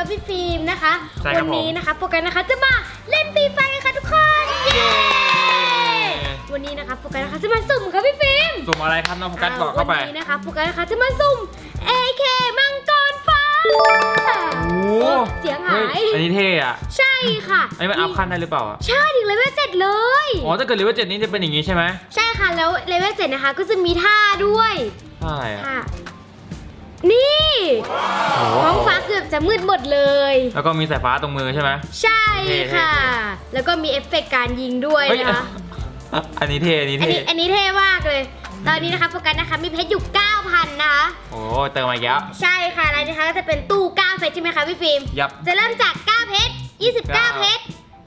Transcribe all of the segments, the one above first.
กับพี่ฟิล์มนะคะ ใช่ครัวับผม นี้นะคะโฟกัสนะคะจะมาเล่นฟรีไฟกันค่ะทุกคนเย้วันนี้นะคะโฟกัสนะคะจะมาสุ่มค่ะพี่ฟิล์มสุ่มอะไรครับน้องโฟกัสบอกเข้าไป วันนี้นะคะโฟกัสนะคะจะมาสุ่ม AK มังกรฟ้าโอ้เสียงหาเฮ้ยอันนี้เท่อะใช่ค่ะอันนี้มันอัพขั้นได้หรือเปล่าอะใช่ถึงเลเวลเจ็ดเลย อ๋อถ้าเกิดเลเวลเจ็ดนี้จะเป็นอย่างนี้ใช่ไหมใช่ค่ะแล้วเลเวลเจ็ดนะคะก็จะมีท่าด้วยใช่อะค่ะ นี่โอ้โหท้องฟ้าเกือบจะมืดหมดเลย แล้วก็มีสายฟ้าตรงมือใช่ไหมใช่เท่ๆค่ะ แล้วก็มีเอฟเฟกต์การยิงด้วยเฮ้ยนะคะอันนี้เท่อันนี้อันเท่นี้อันนี้เท่มากเลย ตอนนี้นะคะโฟกัสนะคะมีเพชรอยู่9,000นะคะโอ้เติมมาอีกแล้วใช่ค่ะอะไรนะคะก็จะเป็นตู้9เพชรใช่ไหมคะพี่ฟิล์มยับจะเริ่มจาก9เพชร29 เพชร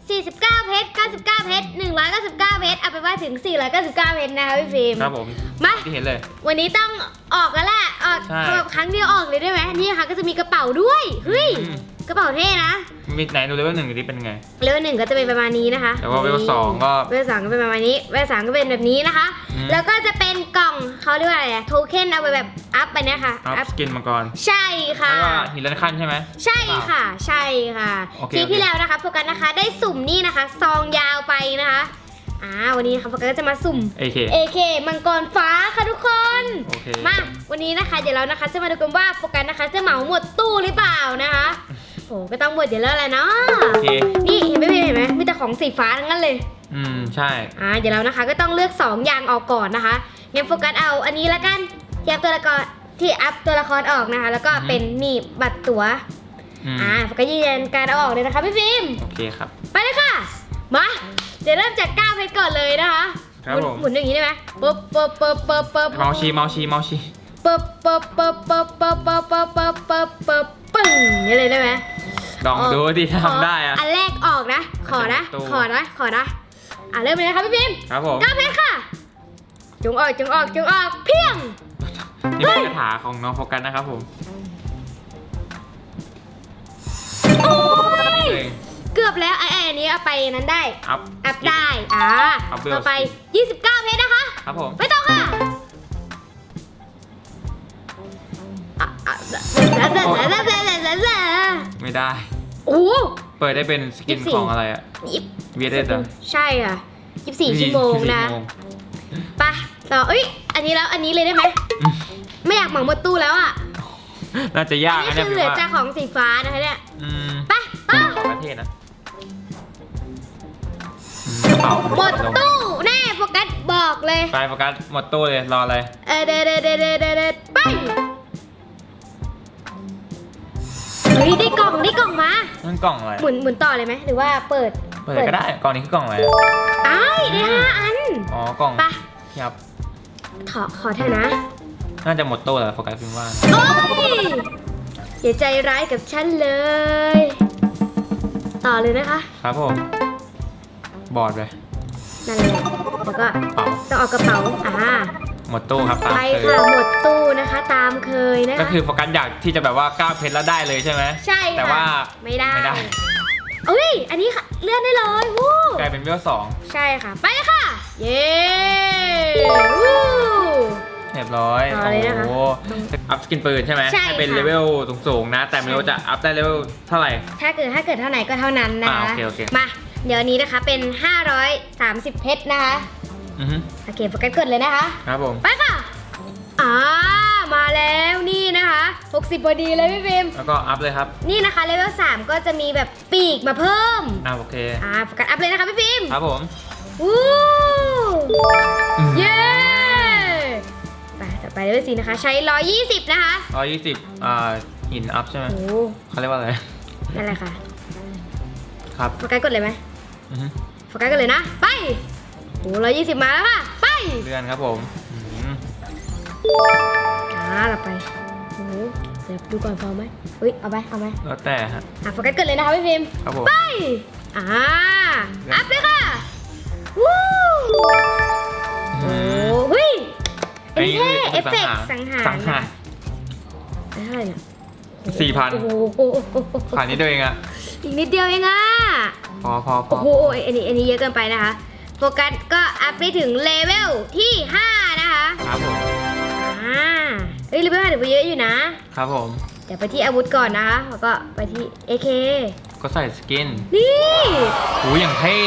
49 เพชร 99 เพชร 199 เพชร เอาไปนว่าถึง 499 เพชรนะคะพี่ฟิล์ม ครับผมมา ที่เห็นเลย วันนี้ต้องออกแล้วแหละออกใช่ แบบครั้งเดียวออกเลยได้ไหมนี่นะคะก็จะมีกระเป๋าด้วย เฮ้ย อืม กระเป๋าเท่นะ มีไหนดูเลเวลหนึ่งดิเป็นไง เลเวลหนึ่งก็จะเป็นประมาณนี้นะคะแต่ว่าเลเวลสองก็เลเวลสองก็เป็นประมาณนี้เลเวลสามก็เป็นแบบนี้นะคะ อืม แล้วก็จะเป็นกล่องเขาเรียกว่าอะไรอะโทเค็นเอาไปแบบอัพไปเนี่ยค่ะอัพสกินมาก่อนใช่ค่ะ แล้วก็หินเลื่อนขั้นใช่ไหม ใช่ค่ะ ใช่ค่ะโอเคคลิปโอเคที่แล้วนะคะโฟกัสนะคะได้สุ่มนี่นะคะซองยาวไปนะคะอ่าวันนี้นะคะโฟกัสก็จะมาสุ่ม เอเค AK มังกรฟ้าค่ะทุกคน โอเคมาวันนี้นะคะ เดี๋ยวเรานะคะจะมาดูกันว่าโฟกัสนะคะ จะเหมาหมดตู้หรือเปล่านะคะ โอ้ก็ต้องหมดเดี๋ยวแล้วแหละเนาะโอเค นี่เห็นไหมเห็นไหมมีแต่ของสีฟ้าทั้งนั้นเลย อืม ใช่ อ่าเดี๋ยวเรานะคะก็ต้องเลือก 2 อย่างออกก่อนนะคะงั้นโฟกัสเอาอันนี้ละกันที่อัพตัวละครที่อัพตัวละครออกนะคะ แล้วก็เป็นนี่บัตรตั๋วอืม อ่าโฟกัสยืนยันการเอาออกเลยนะคะพี่ฟิล์มโอเคครับ ไปเลยค่ะ มาเดี๋ยวเริ่มจากก้าวเพชรก่อนเลยนะคะครับหมุนผม หมุนอย่างนี้ได้ไหมปึ๊บปึ๊บปึ๊บปึ๊บปึ๊บ เมาชีเมาชีเมาชีปึ๊บปึ๊บปึ๊บปึ๊บปึ๊บปึ๊บปึ๊บปึ๊บปึ๊บปึ๊บปึ้ งอย่างนี้เลยได้ไหมลองดูดิถ้าขอทำได้อะอันแรกออกนะ ขอนะตู้ขอนะ ขอนะ อะเริ่มเลยนะคะพี่พิมพ์ครับผมก้าวเพชรค่ะ จงออก จงออก จงออก เพียง นี่เป็นคาถาของน้องโฟกัสนะครับผมโอ้ยนี่เลยเกือบแล้วไอ้ไอ้อันนี้เอาไปนั้นได้ อัพ อัพได้ อ่าอัพเวลต่อไป 29 เพชรนะคะ ครับผม ไปต่อค่ะอะ ไม่ได้ โอ้โห เปิดได้เป็นสกิน24 ของอะไรอะยิบเวียดเดอร์ใช่ค่ะ24ชั่วโมงนะ ไปต่อเอ้ย อันนี้แล้ว อันนี้เลยได้ไหม ไม่อยากเหมาหมดตู้แล้วอะ น่าจะยากอันนะนี้เนี่ยคือเหลือพี่ว่าจากของสีฟ้านะคะเนี่ย อืมไปต่อของประเทศนะอืมกระเป๋าหมดตู้แน่โฟกัสบอกเลย ไปโฟกัสหมดตู้เลยรออะไร เออเดเดเดเดเดเดไป ฮ้ยได้กล่องได้กล่องมานั่นกล่องอะไรหมุนหมุนต่อเลยไหมหรือว่าเปิดเปิดก็ได้กล่องนี้คือกล่องอะไรอะอ้ายได้ห้าอัน อ๋อกล่องไปครับขอขอเถอะนะน่าจะหมดตู้แล้วโฟกัสพิมพ์ว่านะโอ้ยอย่าใจร้ายกับฉันเลย ต่อเลยนะคะครับผมบอร์ดเลยนั่นแหละแล้วก็เป๋าต้องเอากระเป๋าอ่า หมดตู้ครับตามไปเคยค่ะหมดตู้นะคะตามเคยนะคะก็คือโฟกัสอยากที่จะแบบว่าก้าวเพชรแล้วได้เลยใช่ไหมใช่ค่ะแต่ว่าไม่ได้ ไม่ได้เอ้ย อันนี้ค่ะเลื่อนได้เลยวู้กลายเป็นเวลสองใช่ค่ะ ไปเลยค่ะ เย้วู้ เรียบร้อยต่อเลยนะคะโอ้โหอัพสกินปืนใช่ไหมใช่เป็นค่ะเลเวลสูงๆนะ แต่ไม่รู้จะอัพได้เลเวลเท่าไหร่ ถ้าเกิดถ้าเกิดเท่าไหนก็เท่านั้นนะอ่าคะโอเคโอเค มา เดี๋ยวอันนี้นะคะเป็น 530 เพชรนะคะ อือฮึโอเคโฟกัสกดเลยนะคะ ครับผม ไปค่ะ อ่า มาแล้วนี่นะคะ 60พอดีเลยพี่ฟิล์มแล้วก็อัพเลยครับ นี่นะคะเลเวล3ก็จะมีแบบปีกมาเพิ่ม อ่าโอเค อ่าโฟกัสอัพเลยนะคะพี่ฟิล์มครับผมวู้อืมเย้ไปต่อไปเลเวล4นะคะ ใช้ 120 นะคะร้อยยี่สิบอ่าหินอัพใช่ไหมโอ้เขาเรียกว่าอะไร นั่นแหละค่ะ ครับ โฟกัสกดเลยไหมอือฮึโฟกัสกันเลยนะ ไป โอ้ร้อยยี่สิบมาแล้วค่ะ ไป เลื่อนครับผมอืมอ่าเราไปโอ้เดี๋ยวดูก่อนพอไหมเฮ้ย เอาไป เอาไหมแล้วแต่ฮะอะโฟกัสกันเลยนะคะพี่พิมพ์ครับผม ไป อ่า อัพเลยค่ะ วู้อืโอ้มเฮ้ยไอ้เอ็นเท่นี่เอฟเฟกต์สังหารสังหารเท่าไหร่เนี่ยสี่พันโอ้โหผ่านนิดเดียวเองอะอีกนิดเดียวเองอะ พอพอพอโอ้โหอันนี้อันนี้เยอะเกินไปนะคะโฟกัสก็อัพไปถึงเลเวลที่ 5 นะคะ ครับผมอ่าเอ้ยเลเวลห้าถือว่าเยอะอยู่นะ ครับผม เดี๋ยวไปที่อาวุธก่อนนะคะแล้วก็ไปที่ AK ก็ใส่สกินนี่หูอย่างเท่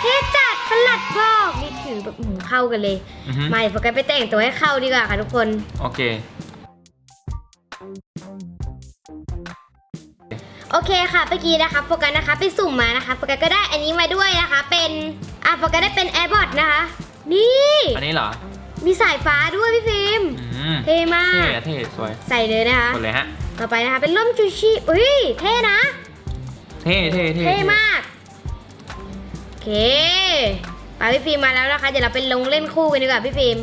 เท่จัดสลัดบอกนี่ถือแบบหืมเข้ากันเลย อือฮึ มาเดี๋ยวโฟกัสไปแต่งตัวให้เข้าดีกว่าค่ะทุกคน โอเค โอเคค่ะเมื่อกี้นะคะโฟกัสนะคะไปสุ่มมานะคะโฟกัสก็ได้อันนี้มาด้วยนะคะ เป็นอะ โฟกัสได้เป็นแอร์บอทนะคะ นี่ อันนี้เหรอ มีสายฟ้าด้วยพี่ฟิล์ม อืมเท่มาเท่กอะเท่สวยใส่เลยนะคะกดเลยฮะ ต่อไปนะคะ เป็นร่มชูชีพอุ้ย เท่นะ เท่เท่เท่เท่มาก โอเคไปพี่ฟิล์มมาแล้วนะคะ เดี๋ยวเราไปลงเล่นคู่กันดีกว่าพี่ฟิล์ม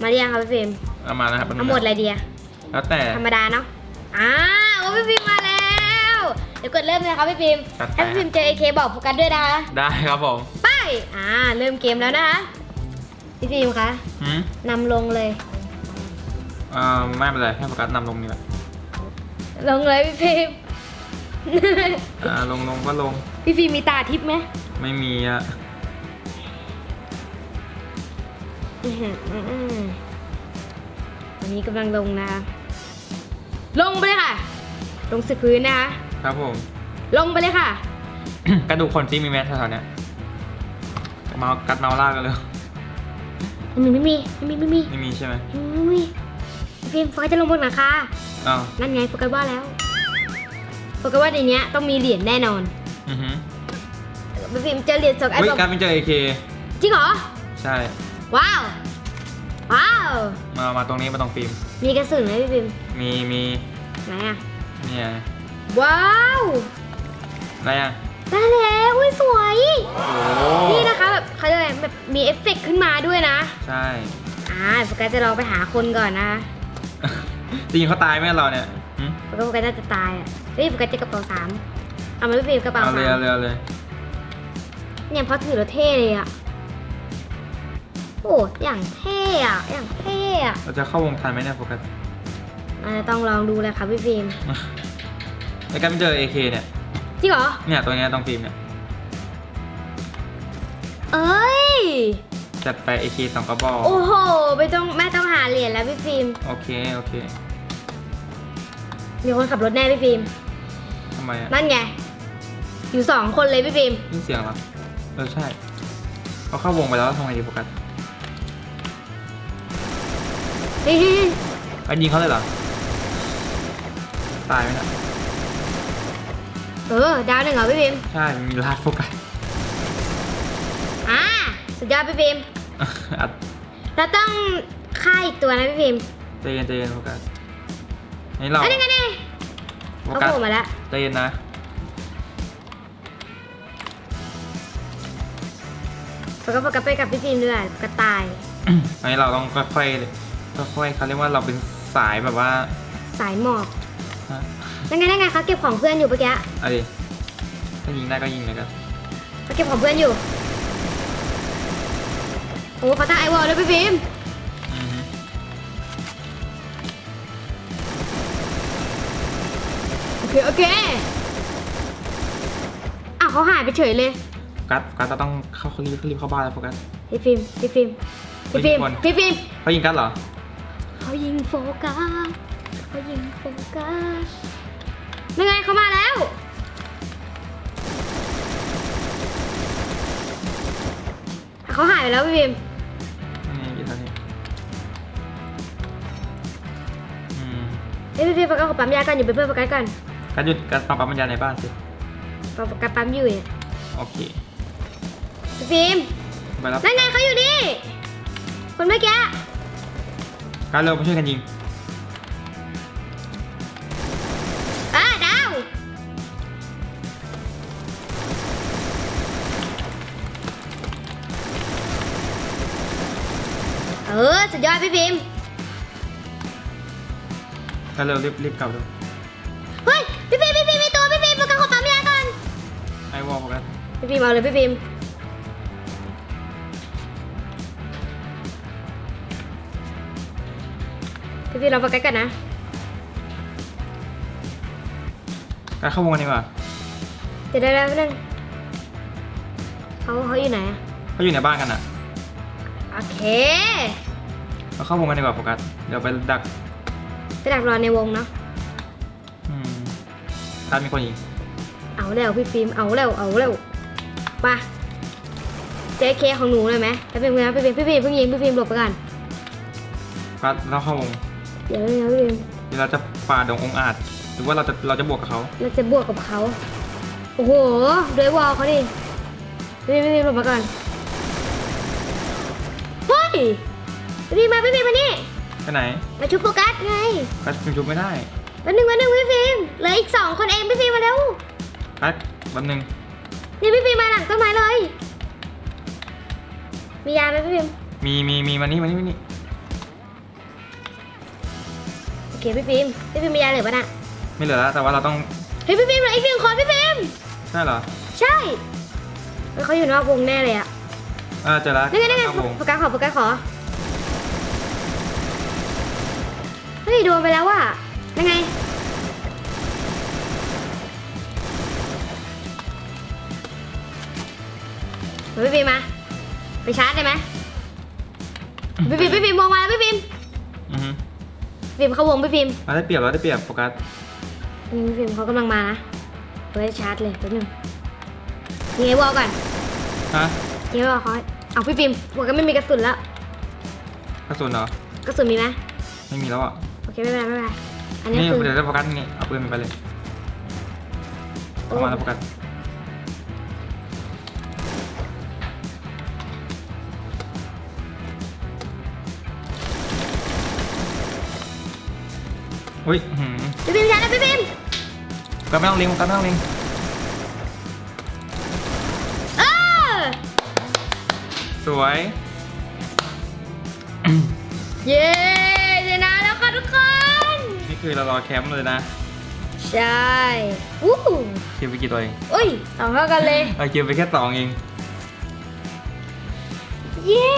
มาหรือยังคะพี่ฟิล์ม เอามาแล้วครับเอาหมดอะไรดีอะแล้วแต่ ธรรมดาเนาะ อ้าวโอ้พี่ฟิล์มมาแล้ว เดี๋ยวกดเริ่มเลยนะคะพี่ฟิล์มจัดไปถ้าพี่ฟิล์มเจอ AK บอกโฟกัสด้วยนะคะ ได้ครับผมไป อ่าเริ่มเกมแล้วนะคะพี่ฟิล์มคะหืมนำลงเลยอ่าไม่เป็นไรให้โฟกัสนำลงนี่แหละลงเลยพี่ฟิล์ม อ่าลงลงก็ลงพี่ฟิล์มมีตาทิพย์ไหมไม่มีอะอื้อหืออื้อหือวันนี้กำลังลงนะคะลงไปเลยค่ะ ลงสึกพื้นนะคะ ครับผม ลงไปเลยค่ะ กระดูกคนซีมีแมสแถวๆเนี้ยเมากัดเมาล่ากันเลยไม่มีไม่มีไม่มีไม่มีไม่มีใช่ไหมไม่มีพี่ฟิล์มโฟกัสจะลงบนหลังคาอ้าวนั่นไงโฟกัสว่าแล้วโฟกัสว่าในเนี้ยต้องมีเหรียญแน่นอนอือหือพี่ฟิล์มเจอเหรียญสองอันเฮ้ยบอกการไม่เจอเอเคจริงเหรอใช่ว้าวว้าวมามาตรงนี้มาตรงฟิล์มมีกระสุนไหมพี่ฟิล์มมีมีไหนอะเนี่ยว้าวอะไรอะ ได้แล้วอุ้ยสวย โอ้นี่นะคะแบบเขาเรียกอะไรแบบมีเอฟเฟกต์ขึ้นมาด้วยนะ ใช่ อ่าโฟกัสจะลองไปหาคนก่อนนะจริงๆเขาตายไหมเราเนี่ยหึโฟกัสโฟกัสน่าจะตายอะเฮ้ยโฟกัสเจอกระเป๋าสามเอามาพี่ฟิล์มกระเป๋าเอาสาเลยมเอาเลยเอาเลยเนี่ยพอถือแล้วเท่เลยอะโอ้อย่างเท่อะอย่างเท่อะเราจะเข้าวงทันไหมเนี่ยโฟกัสอ่าต้องลองดูเลยค่ะพี่ฟิล์มไอ้การไม่เจอเอเคเนี่ยจ ริงเหรอ เนี่ยตัวเนี้ยตรงฟิล์มเนี่ยเอ้ย จัดไปเอเคสองกระบอกโอ้โห ไม่ต้องไม่ต้องหาเหรียญแล้วพี่ฟิล์มโอเคโอเคมีคนขับรถแน่พี่ฟิล์มทำไมอะนั่นไง อยู่สองคนเลยพี่ฟิล์มนี่เสียงเหรอเออใช่เขาเข้าวงไปแล้วทำไงดีโฟกัสเฮ้ยไปยิงเขาเลยเหรอตายไหมเนะ เออ ดาวหนึ่งเหรอพี่ฟิล์มใช่มีลาดโฟกัสอ่าสุดยอดพี่ฟิล์มอัดเราต้องฆ่าอีกตัวนะพี่ฟิล์มใจเย็นใจเย็นโฟกัสนี่เราเอ้ยนี่ไงนี่โฟเขากัสโผล่มาแล้ว ใจเย็นนะแล้วก็โฟกัสไปกับพี่ฟิล์มด้วยกระต่าย อันนี้เราต้องค่อยๆค่อยๆเขาเรียกว่าเราเป็นสายแบบว่าสายหมอบฮะ นั่นไงนั่นไงเขาเก็บของเพื่อนอยู่เมื่อกี้เอาดิถ้ายิงได้ก็ยิงเลยกันเขาเก็บของเพื่อนอยู่ โอ้เขาตั้งไอวอลเลยพี่ฟิล์มอือฮึโอเคโอเคอ้าวเขาหายไปเฉยเลยโฟกัสโฟกัสเราต้องเข้ารีบรีบเข้าบ้านแล้วโฟกัส พี่ฟิล์มพี่ฟิล์มพี่ฟิล์มไม่มีคน พี่ฟิล์มเขายิงกัสเหรอ เขายิงโฟกัสเขายิงโฟกัส ยังไงเขามาแล้ว เขาหายไปแล้วพี่ฟิล์มนี่อยู่ทางนี้อืมเอ้ยพี่ฟิล์มโฟกัสขอปั๊มยาก่อนอยู่เป็นเพื่อนโฟกัสก่อนกัสหยุดกัสปั๊มปั๊มปัญญาในบ้านสิโฟกัสปั๊มอยู่เนี่ยโอเคพี่ฟิล์มไปแล้วนั่นไงเขาอยู่นี่คนเมื่อกี้กัสเร็วมาช่วยกันยิง ยอดพี่ฟิล์มกัสเร็วรีบรีบกลับเร็วเฮ้ยพี่ฟิล์มพี่ฟิล์มมีตัวพี่ฟิล์มโฟกัสขอปั๊มยาก่อนไอ้วอลโฟกัสพี่ฟิล์มเอาเลยพี่ฟิล์มพี่ฟิล์มเราโฟกัสกันนะกัสเข้าวงกันดีกว่าเดี๋ยวได้แล้วนึงเขาเขาอยู่ไหนอะเขาอยู่ในบ้านกันอะโอเค เราเข้าวงกันดีกว่าโฟกัส เดี๋ยวไปดักไปดักรอในวงเนาะกัสมีคนอีกเอาแล้วพี่ฟิล์ม เอาแล้ว เอาแล้วมาเจ๊เคของหนูเลยไหมแล้วเป็นไงนะพี่ฟิล์มพี่ฟิล์มเพิ่งยิงพี่ฟิล์มหลบไปก่อนกัสเราเข้าวงเดี๋ยวเดี๋ยวพี่ฟิล์มเดี๋ยวเราจะฝ่าดงองค์อาจ หรือว่าเราจะเราจะบวกกับเขาเราจะบวกกับเขา โอ้โหด้วยวอลเขาดิพี่ฟิล์มพี่ฟิล์มหลบมาก่อนเฮ้ย พี่ฟิล์มมาพี่ฟิล์มมานี่ไปไหนมาชุบโฟกัสไงกัสชุบไม่ได้วันหนึ่งวันหนึ่งพี่ฟิล์มเหลืออีกสองคนเองพี่ฟิล์มมาเร็วกัสแป๊บนึงนี่พี่ฟิล์มมาหลังต้นไม้เลย มียาไหมพี่ฟิล์มมีมีมีมานี่มานี่มานี่โอเคพี่ฟิล์มพี่ฟิล์มมียาเหลือปะน่ะไม่เหลือแล้วแต่ว่าเราต้องเฮ้ยพี่ฟิล์มเหลืออีกหนึ่งคนพี่ฟิล์มใช่เหรอใช่เฮ้ยเขาอยู่นอกวงแน่เลยอะอ่าเจอแล้วนี่ไงนี่ไงข้ามวงโฟกัสขอโฟกัสขอ เฮ้ยโดนไปแล้วอะยังไงเฮ้ยพี่ฟิล์มมาไปชาร์จได้ไหมพี่ฟิล์มพี่ฟิล์มวงมาแล้วพี่ฟิล์มอือฮึฟิล์มเข้าวงพี่ฟิล์มเราได้เปรียบเราได้เปรียบโฟกัสนี่พี่ฟิล์มเขากำลังมานะเราได้ชาร์จเลยแป๊บนึงยิงไอ้วอลก่อนฮะยิงไอ้วอลเขาเอาพี่ฟิล์มวอลก็ไม่มีกระสุนแล้วกระสุนเหรอกระสุนมีไหมไม่มีแล้วอะโอ เคไม่เป็นไรไม่เป็นไรอันนี้นี่คือเดี๋ยวได้โฟกัสนี่เอาปืนมันไปเลยเอามาแล้วโฟกัสอุ้ยอื้อหืมพี่ฟิล์มชาร์จแล้วพี่ฟิล์มก็ไม่ต้องลิงก์ก็ไม่ต้องลิงก์เออสวย เย้ชนะแล้วค่ะ ทุกคน นี่คือเรารอแคมป์เลยนะใช่อู้คิวไปกี่ตัวเองอุ้ยสองเท่ากันเลยเออคิวไปแค่สองเอง เย้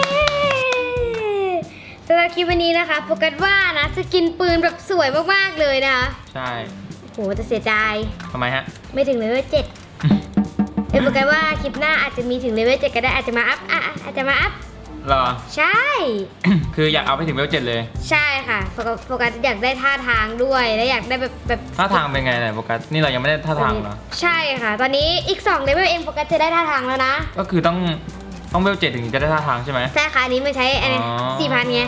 สำหรับคลิปวันนี้นะคะโฟกัสว่านะสกินปืนแบบสวยมากๆเลยนะคะใช่โหแต่เสียดายทำไมฮะ ไม่ถึงเลเวลเจ็ด เอ้ยโปรแกรมว่าคลิปหน้าอาจจะมีถึงเลเวลเจ็ดก็ได้อาจจะมาอัพอะอาจจะมาอัพ เหรอ ใช่ คืออยากเอาไปถึงเวลเจ็ดเลย ใช่ค่ะโฟกัสโฟกัสอยากได้ท่าทางด้วยและอยากได้แบบแบบท่าทางเป็นไงเนี่ยโฟกัส นี่เรายังไม่ได้ท่าทางเหรอ ใช่ค่ะ ตอนนี้อีก2เลเวลเองโฟกัสจะได้ท่าทางแล้วนะก็คือต้องต้องเวลเจ็ดถึงจะได้ท่าทางใช่ไหมใช่ค่ะอันนี้มันใช้อะไรสี่พันไง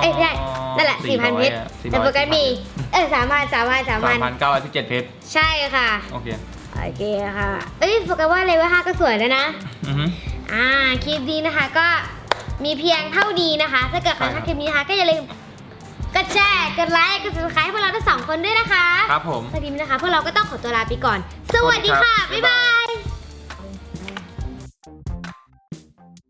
เอ้ยไม่ใช่นั่นแหละสี่พันเพชรแต่โปรแกรมมีเออสามพันสามพันสามสาพัมนพันเก้าร้อยสิบเจ็ดเพชรใช่ค่ะโอเคโอเคค่ะ เอ้ยโฟกัสว่าเลเวลห้าก็สวยแล้วนะ อือฮึอ่า คลิปนี้นะคะก็ มีเพียงเท่านี้นะคะ ถ้าเกิดใครใช่ชครัอบบคลิปนี้นะคะก็อย่าลืมกดแชร์กดไลค์กด subscribe ให้พวกเราทั้งสองคนด้วยนะคะครับผม สวัสดีนะคะพวกเราก็ต้องขอตัวลาไปก่อน สวัสดีค่ะสวัสดีครับบ๊ายบาย